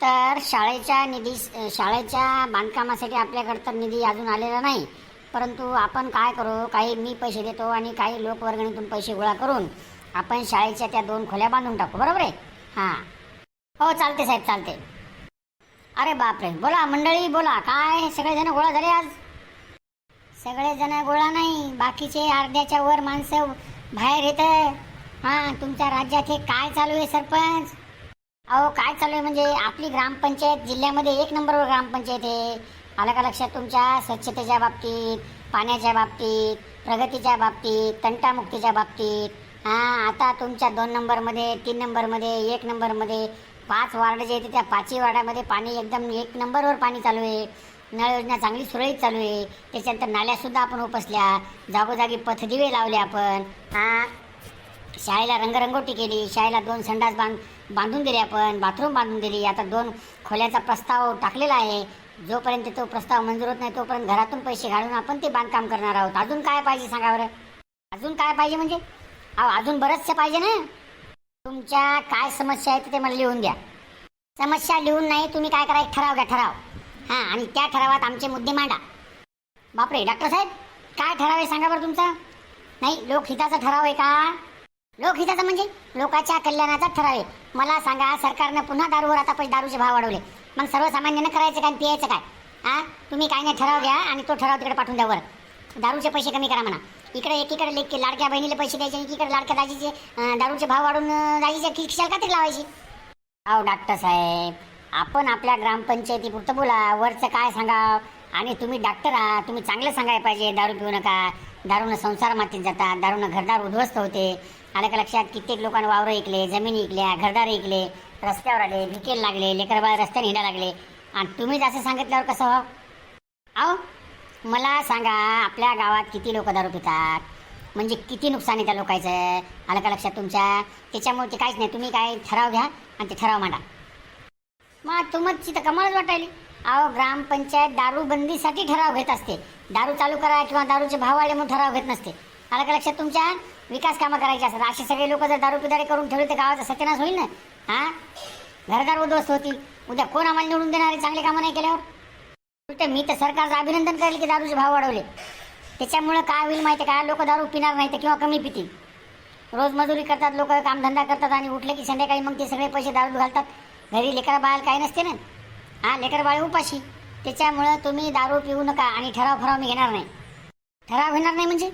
तर शाळेच्या निधी शाळेच्या बांधकामासाठी आपल्याकडं तर निधी अजून आलेला नाही. परंतु आपण काय करू? काही मी पैसे देतो आणि काही लोकवर्गणीतून पैसे गोळा करून आपण शाळेच्या त्या दोन खोल्या बांधून टाकू. बरोबर आहे? हां. हो चालते साहेब चालते. अरे बापरे! बोला मंडळी बोला. काय सगळेजण गोळा झाले आज? सगळेजण गोळा नाही. बाकीचे अर्ध्याच्या वर माणसं बाहेर येत हां तुमच्या राज्यात हे काय चालू आहे सरपंच? अहो काय चालू आहे म्हणजे आपली ग्रामपंचायत जिल्ह्यामध्ये एक नंबरवर ग्रामपंचायत आहे. आलं का लक्षात तुमच्या? स्वच्छतेच्या बाबतीत पाण्याच्या बाबतीत प्रगतीच्या बाबतीत तंटामुक्तीच्या बाबतीत. हां आता तुमच्या दोन नंबरमध्ये तीन नंबरमध्ये एक नंबरमध्ये पाच वार्ड जे येते त्या पाचही वार्डामध्ये पाणी एकदम एक नंबरवर पाणी चालू आहे. नळ योजना चांगली सुरळीत चालू आहे. त्याच्यानंतर नाल्यासुद्धा आपण उपसल्या. जागोजागी पथदिवे लावले आपण. हां शाळेला रंगरंगोटी केली शाळेला दोन संडास बांध बांधून दिले आपण बाथरूम बांधून दिली. आता दोन खोल्याचा प्रस्ताव टाकलेला आहे. जोपर्यंत तो प्रस्ताव मंजूर होत नाही तोपर्यंत घरातून पैसे घालून आपण ते बांधकाम करणार आहोत. अजून काय पाहिजे सांगा बरं? अजून काय पाहिजे म्हणजे? अहो अजून बरंचसं पाहिजे ना. तुमच्या काय समस्या आहेत ते मला लिहून द्या. समस्या लिहून नाही तुम्ही काय करा एक ठराव घ्या ठराव. हां आणि त्या ठरावात आमचे मुद्दे मांडा. बापरे डॉक्टर साहेब काय ठराव आहे सांगा बरं तुमचा? नाही लोकहिताचा ठराव आहे का? लोकहिताचा म्हणजे? लोकांच्या कल्याणाचा ठराव मला सांगा सरकारनं पुन्हा दारूवर आता पैसे दारूचे भाव वाढवले. मग सर्वसामान्यानं करायचं काय आणि पियायचं काय? हां तुम्ही काय नाही ठराव घ्या आणि तो ठराव तिकडे पाठवून द्या वर. दारूचे पैसे कमी करा म्हणा. इकडे एकीकडे लेख लाडक्या बहिणीला पैसे द्यायचे एकीकडे लाडक्या दाजीचे दारूचे भाव वाढून अं, दाजीच्या खिशाला कात्री लावायची? अहो डॉक्टर साहेब आपण आपल्या ग्रामपंचायतीपुरतं बोला. वरचं काय सांगा आणि तुम्ही डॉक्टर आहात तुम्ही चांगलं सांगायला पाहिजे. दारू पिऊ नका. दारूनं संसार मातीत जातात. दारूनं घरदार उद्ध्वस्त होते. आलं का लक्षात? कित्येक लोकांना वावरं ऐकले जमीन ऐकल्या घरदार ऐकले रस्त्यावर आले भिकेल लागले लेकरबाळ रस्त्याने हिंडा लागले. आणि तुम्हीच असं सांगितल्यावर कसं व्हावं अहो मला सांगा आपल्या गावात किती लोक दारू पितात? म्हणजे किती नुकसान आहे त्या लोकांचं? आलं का लक्षात तुमच्या? त्याच्यामुळे ते काहीच नाही. तुम्ही काय ठराव घ्या आणि ते ठराव मांडा. मग तुमची तर कमालच वाटायली. अहो ग्रामपंचायत दारूबंदीसाठी ठराव घेत असते. दारू चालू करा किंवा दारूचे भाव वाढले म्हणून ठराव घेत नसते. आलं का लक्षात तुमच्या? विकास कामं करायची असतात. असे सगळे लोक जर दारू पिदारे करून ठेवले तर गावाचा सत्यनाश होईल ना? हां? घरदार उद्ध्वस्त होती उद्या कोण आम्हाला निवडून देणारे चांगले कामं नाही केल्यावर? उलट मी तर सरकारचं अभिनंदन करेल की दारूचे भाव वाढवले. त्याच्यामुळं काय होईल माहिती आहे का? लोक दारू पिणार नाही तर किंवा कमी पितील. रोज मजुरी करतात लोक कामधंदा करतात आणि उठले की संध्याकाळी मग ते सगळे पैसे दारू घालतात. घरी लेकरा बाळ काय नसते ना? हां लेकर बाळ उपाशी. त्याच्यामुळं तुम्ही दारू पिऊ नका आणि ठराव फराव मी घेणार नाही. ठराव घेणार नाही म्हणजे?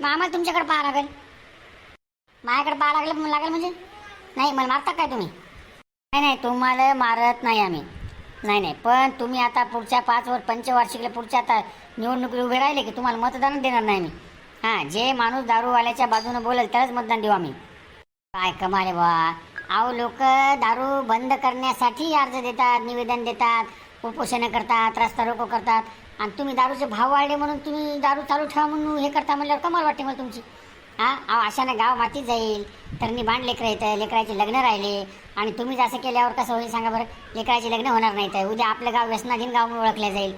मग आम्हाला तुमच्याकडे पाहा लागेल. माझ्याकडे पाहा लागलं लागेल म्हणजे? नाही मला मारता काय तुम्ही? नाही नाही तुम्हाला मारत नाही आम्ही. नाही नाही पण तुम्ही आता पुढच्या पाच वर पंचवार्षिकला पुढच्या आता निवडणुकीत उभे राहिले की तुम्हाला मतदान देणार नाही आम्ही. हां जे माणूस दारूवाल्याच्या बाजूनं बोलेल त्यालाच मतदान देऊ आम्ही. काय कमाले बा. अहो लोक दारू बंद करण्यासाठी अर्ज देतात निवेदन देतात. उपोषणं करतात रस्ता रोको करतात. आणि तुम्ही दारूचे भाव वाढले म्हणून तुम्ही दारू चालू ठेवा म्हणून हे करता म्हणल्यावर कमाल वाटते मला तुमची. हां? अहो अशानं गाव मातीत जाईल. तर बांड लेकरं येतं लेकराचे लग्न राहिले. आणि तुम्हीच असं केल्यावर कसं होईल सांगा बरं? लेकराचे लग्न होणार नाही तर उद्या आपलं गाव व्यसनाधीन गाव म्हणून ओळखलं जाईल.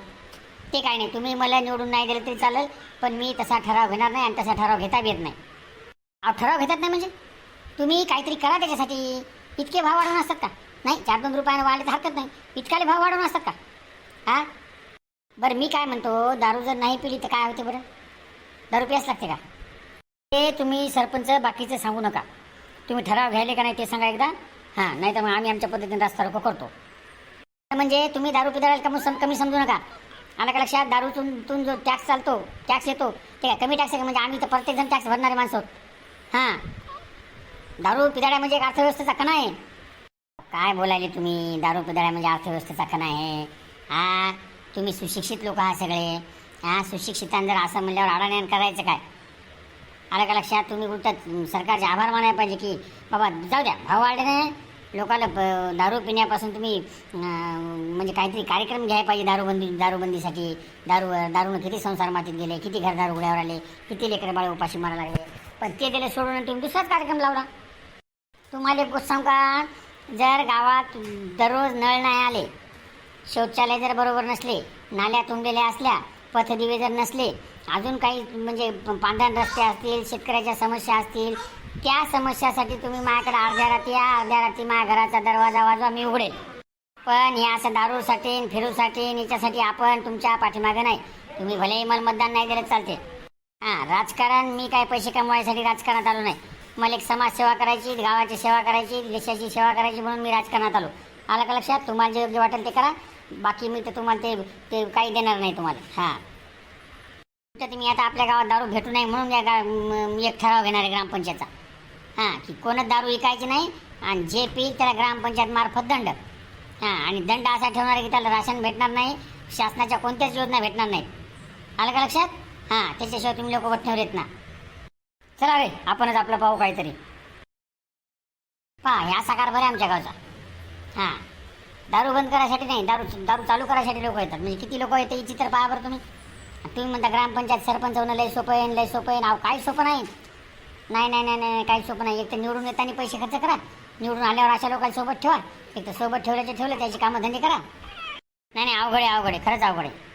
ते काय नाही तुम्ही मला निवडून नाही दिलं तरी चालेल पण मी तसा ठराव घेणार नाही आणि तसा ठराव घेता येत नाही. अहो ठराव घेतात नाही म्हणजे? तुम्ही काहीतरी करा त्याच्यासाठी. इतके भाव वाढवून असतात का? नाही चार दोन रुपयानं वाढले तर हरकत नाही. इतकाले भाव वाढवून असतात का? हां? बरं मी काय म्हणतो दारू जर नाही पिली तर काय होते बरं? दारू प्यास लागते का? ते तुम्ही सरपंच बाकीचं सांगू नका. तुम्ही ठराव घ्यायले का नाही ते सांगा एकदा. हां नाही तर मग आम्ही आमच्या पद्धतीने रस्ता रोको करतो. म्हणजे तुम्ही दारू पिदाराला कमी सम कमी समजू नका. आला का लक्षात? दारूतून तून जो टॅक्स चालतो टॅक्स येतो. ते काय कमी टॅक्स आहे का? म्हणजे आम्ही तर प्रत्येकजण टॅक्स भरणारे माणसं आहोत. हां. दारू पिदाड्या म्हणजे एक अर्थव्यवस्थेचा कणा आहे. काय बोलायले तुम्ही? दारू पिदाड्या म्हणजे अर्थव्यवस्थेचा कणा आहे. हा? तुम्ही सुशिक्षित लोक आहात सगळे. हा? सुशिक्षितांना जर असं म्हणल्यावर आडाण्यान करायचं काय? आलं का लक्षात? तुम्ही उलट सरकारचे आभार मानायला पाहिजे की बाबा जाऊ द्या भाव वाढले नाही लोकांना दारू पिण्यापासून तुम्ही म्हणजे काहीतरी कार्यक्रम घ्यायला पाहिजे दारूबंदी दारूबंदीसाठी. दारू दारूनं किती संसार मातीत गेले किती घरदार उघड्यावर आले किती लेकरं बाळ उपाशी मारायला लागले. पण ते दिले सोडून तुम्ही दुसराच कार्यक्रम लावला. तुम्हाला एक गोष्ट सांगू का? जर गावात दररोज नळ नाही आले शौचालय जर बरोबर नसले नाल्या तुंबलेल्या असल्या पथदिवे जर नसले अजून काही म्हणजे पांढरण रस्ते असतील शेतकऱ्याच्या समस्या असतील त्या समस्यासाठी तुम्ही माझ्याकडे अर्ध्या रात्री या अर्ध्या रात्री माझ्या घराचा दरवाजा वाजवा मी उघडेल. पण हे असं दारूसाठी फिरूसाठी याच्यासाठी आपण तुमच्या पाठीमागे नाही. तुम्ही भलेही मला मतदान नाही दिलं चालते. हां राजकारण मी काय पैसे कमवायसाठी राजकारणात आलो नाही. मला एक समाजसेवा करायची गावाची सेवा करायची देशाची सेवा करायची म्हणून मी राजकारणात आलो. आलं का लक्षात? तुम्हाला जे योग्य वाटेल ते करा. बाकी मी तर तुम्हाला ते ते काही देणार नाही तुम्हाला. हां. तर तुम्ही आता आपल्या गावात दारू भेटू नये म्हणून या गा मी एक ठराव घेणार आहे ग्रामपंचायतचा. हां की कोणच दारू विकायची नाही आणि जे पीक त्याला ग्रामपंचायत मार्फत दंड. हां आणि दंड असा ठेवणार आहे की त्याला राशन भेटणार नाही शासनाच्या कोणत्याच योजना भेटणार नाहीत आलं का लक्षात? हां त्याच्याशिवाय तुम्ही लोक वठण्यावर येत ना. चला रे आपणच आपलं पाहू काहीतरी. पहा ह्या साकार बरे आमच्या गावचा. हां. दारू बंद करायसाठी नाही दारू दारू चालू करायसाठी लोक येतात. म्हणजे किती लोक येते इथे चित्र पहा बरं तुम्ही. तुम्ही म्हणता ग्रामपंचायत सरपंच होणं लय सोपं आहे लय सोपं आहे. अहो काही सोपं नाही. नाही नाही नाही नाही काही सोपं नाही. एक तर निवडून येताना पैसे खर्च करा. निवडून आल्यावर अशा लोकांना सोबत ठेवा. एक तर सोबत ठेवल्याचे ठेवलं त्याची कामं धंदे करा. नाही नाही अवघड आहे अवघड आहे. खरंच अवघड आहे.